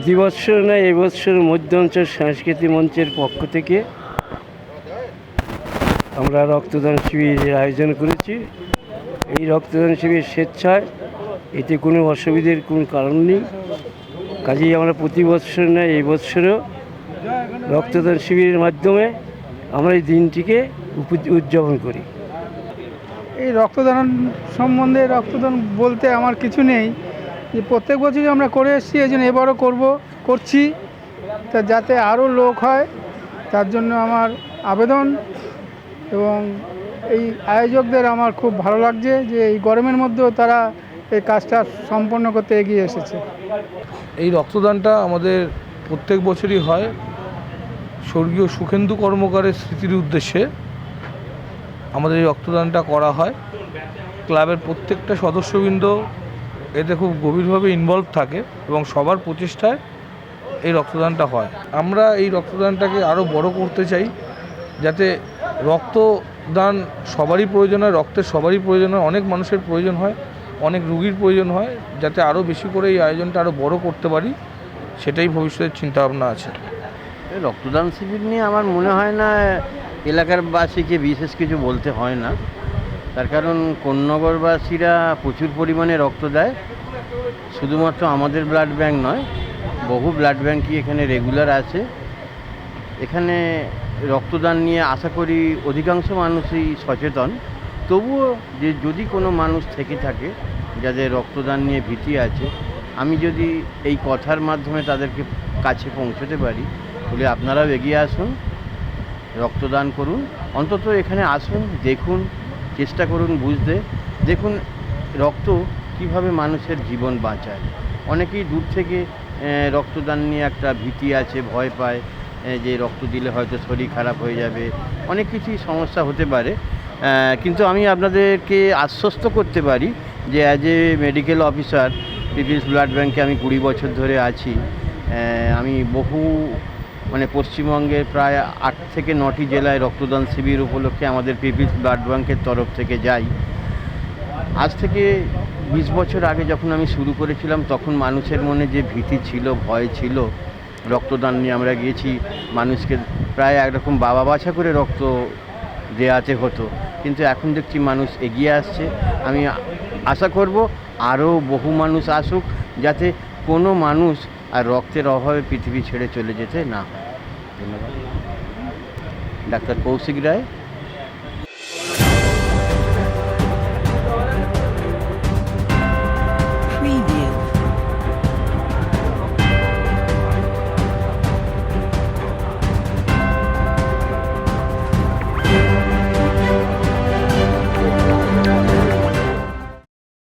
প্রতি বৎসর নয় এবছর মধ্য অঞ্চল সাংস্কৃতিক মঞ্চের পক্ষ থেকে আমরা রক্তদান শিবিরের আয়োজন করেছি। এই রক্তদান শিবির স্বেচ্ছায়, এতে কোনো অসুবিধের কোনো কারণ নেই। কাজেই আমরা প্রতি বৎসর নয় এই রক্তদান শিবিরের মাধ্যমে আমরা এই দিনটিকে উদযাপন করি। এই রক্তদান সম্বন্ধে রক্তদান বলতে আমার কিছু নেই। যে প্রত্যেক বছরই আমরা করে এসেছি, এই জন্য এবারও করব, করছি। তা যাতে আরও লোক হয়, তার জন্য আমার আবেদন এবং এই আয়োজকদের আমার খুব ভালো লাগছে যে এই গরমের মধ্যেও তারা এই কাজটা সম্পন্ন করতে এগিয়ে এসেছে। এই রক্তদানটা আমাদের প্রত্যেক বছরই হয়। স্বর্গীয় সুখেন্দু কর্মকারের স্মৃতির উদ্দেশ্যে আমাদের এই রক্তদানটা করা হয়। ক্লাবের প্রত্যেকটা সদস্যবৃন্দ এতে খুব গভীরভাবে ইনভলভ থাকে এবং সবার প্রচেষ্টায় এই রক্তদানটা হয়। আমরা এই রক্তদানটাকে আরও বড় করতে চাই, যাতে রক্তদান সবারই প্রয়োজন হয়, রক্তের সবারই প্রয়োজন হয়, অনেক মানুষের প্রয়োজন হয়, অনেক রুগীর প্রয়োজন হয়, যাতে আরও বেশি করে এই আয়োজনটা আরও বড় করতে পারি, সেটাই ভবিষ্যতের চিন্তাভাবনা আছে। রক্তদান শিবির নিয়ে আমার মনে হয় না এলাকার বাসীকে বিশেষ কিছু বলতে হয় না। তার কারণ কোন্নগরবাসীরা প্রচুর পরিমাণে রক্ত দেয়। শুধুমাত্র আমাদের ব্লাড ব্যাংক নয়, বহু ব্লাড ব্যাংকই এখানে রেগুলার আছে। এখানে রক্তদান নিয়ে আশা করি অধিকাংশ মানুষই সচেতন। তবুও যে যদি কোনো মানুষ থেকে থাকে যাদের রক্তদান নিয়ে ভীতি আছে, আমি যদি এই কথার মাধ্যমে তাদেরকে কাছে পৌঁছতে পারি বলে আপনারাও এগিয়ে আসুন, রক্তদান করুন। অন্তত এখানে আসুন, দেখুন চেষ্টা করুন বুঝতে। দেখুন, রক্ত কীভাবে মানুষের জীবন বাঁচায়। অনেকেই দূর থেকে রক্তদান নিয়ে একটা ভীতি আছে, ভয় পায় যে রক্ত দিলে হয়তো শরীর খারাপ হয়ে যাবে। অনেক কিছুই সমস্যা হতে পারে। কিন্তু আমি আপনাদেরকে আশ্বস্ত করতে পারি যে as a medical officer PPS blood ব্যাংকে আমি কুড়ি বছর ধরে আছি। আমি বহু মানে পশ্চিমবঙ্গের প্রায় আট থেকে নটি জেলায় রক্তদান শিবির উপলক্ষে আমাদের পিপিএস ব্লাড ব্যাংকের তরফ থেকে যাই। আজ থেকে বিশ বছর আগে যখন আমি শুরু করেছিলাম, তখন মানুষের মনে যে ভীতি ছিল, ভয় ছিল, রক্তদান নিয়ে আমরা গিয়েছি, মানুষকে প্রায় একরকম বাবা বাছা করে রক্ত দেওয়াতে হতো। কিন্তু এখন দেখছি মানুষ এগিয়ে আসছে। আমি আশা করব আরও বহু মানুষ আসুক, যাতে কোনো মানুষ আর রক্তের অভাবে পৃথিবী ছেড়ে চলে যেতে না হয়। ধন্যবাদ। ডাক্তার কৌশিক রায়